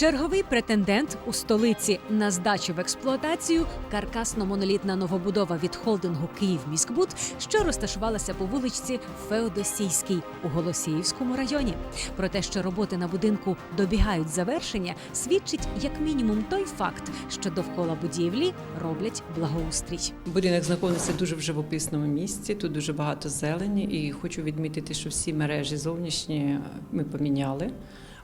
Черговий претендент у столиці на здачу в експлуатацію каркасно-монолітна новобудова від холдингу Київміськбуд, що розташувалася по вуличці Феодосійській у Голосіївському районі. Про те, що роботи на будинку добігають завершення, свідчить як мінімум той факт, що довкола будівлі роблять благоустрій. Будинок знаходиться дуже в живописному місці. Тут дуже багато зелені, і хочу відмітити, що всі мережі зовнішні ми поміняли.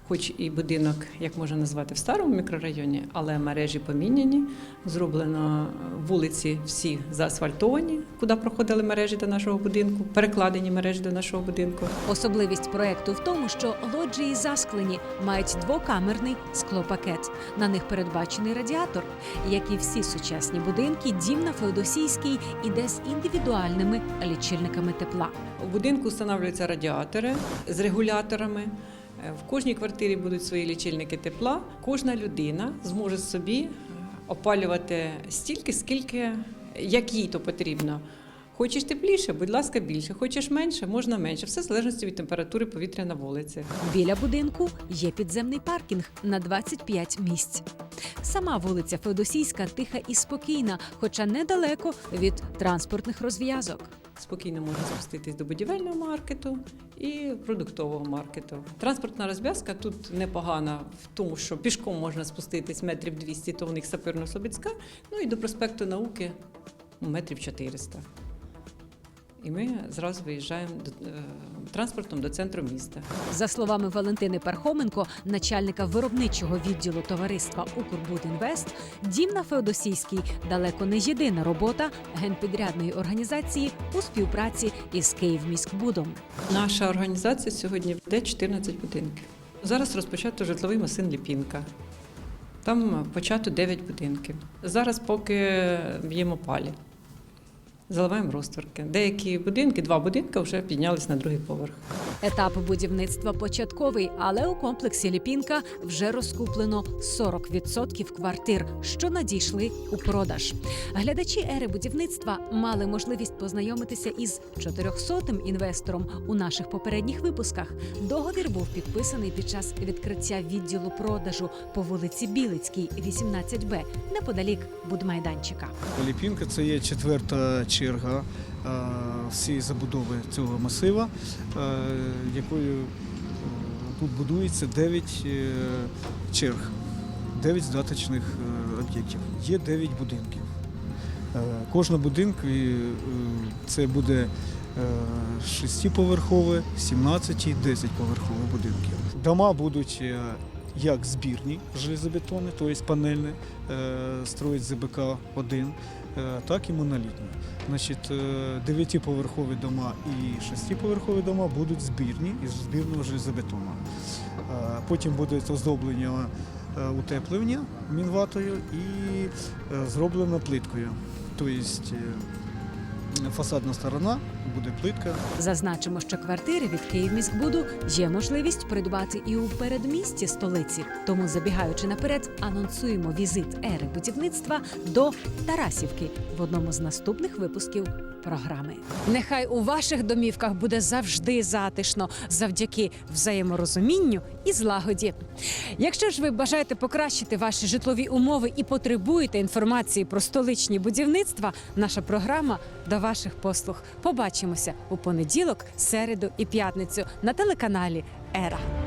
Хоч і будинок, як можна назвати, в старому мікрорайоні, але мережі поміняні. Зроблено вулиці всі заасфальтовані, куди проходили мережі до нашого будинку, перекладені мережі до нашого будинку. Особливість проекту в тому, що лоджії засклені мають двокамерний склопакет. На них передбачений радіатор. Як і всі сучасні будинки, дім на Феодосійській іде з індивідуальними лічильниками тепла. У будинку встановлюються радіатори з регуляторами. В кожній квартирі будуть свої лічильники тепла. Кожна людина зможе собі опалювати стільки, скільки як їй то потрібно. Хочеш тепліше, будь ласка, більше. Хочеш менше, можна менше. Все в залежності від температури повітря на вулиці. Біля будинку є підземний паркінг на 25 місць. Сама вулиця Феодосійська тиха і спокійна, хоча недалеко від транспортних розв'язок. Спокійно можна спуститись до будівельного маркету і продуктового маркету. Транспортна розв'язка тут непогана в тому, що пішком можна спуститись метрів 200, то у них саперно-слобідська, ну і до проспекту науки метрів 400. І ми зразу виїжджаємо до, е, транспортом до центру міста. За словами Валентини Пархоменко, начальника виробничого відділу товариства Укрбудінвест, дім на Феодосійській далеко не єдина робота генпідрядної організації у співпраці із Київміськбудом. Наша організація сьогодні веде 14 будинків. Зараз розпочато житловий масин Ліпінка. Там почато 9 будинків. Зараз поки б'ємо палі. Заливаємо розтворки. Деякі будинки, два будинки вже піднялись на другий поверх. Етап будівництва початковий, але у комплексі Ліпінка вже розкуплено 40% квартир, що надійшли у продаж. Глядачі ери будівництва мали можливість познайомитися із 400-тим інвестором у наших попередніх випусках. Договір був підписаний під час відкриття відділу продажу по вулиці Білицькій, 18Б, неподалік будмайданчика. Ліпінка це є четверта черга е, всієї забудови цього масива, е, якою е, тут будується 9 е, черг, 9 здаточних об'єктів. Є 9 будинків. Кожна будинок е, це буде 6-поверхове, 17 і 10-поверхове будинки. Дома будуть як збірні железобетонні, тобто панельні, е, строїть ЗБК-1, е, так і монолітні. Значить, е, 9-поверхові дома і 6-поверхові дома будуть збірні із збірного железобетону. Потім буде оздоблення утеплення мінватою і зроблено плиткою. Тобто фасадна сторона буде плитка, Зазначимо, що квартири від Київміськбуду є можливість придбати і у передмісті столиці. Тому, забігаючи наперед, анонсуємо візит ери будівництва до Тарасівки в одному з наступних випусків програми. Нехай у ваших домівках буде завжди затишно завдяки взаєморозумінню і злагоді. Якщо ж ви бажаєте покращити ваші житлові умови і потребуєте інформації про столичні будівництва, наша програма до ваших послуг. Побачимося у понеділок, середу і п'ятницю на телеканалі Ера.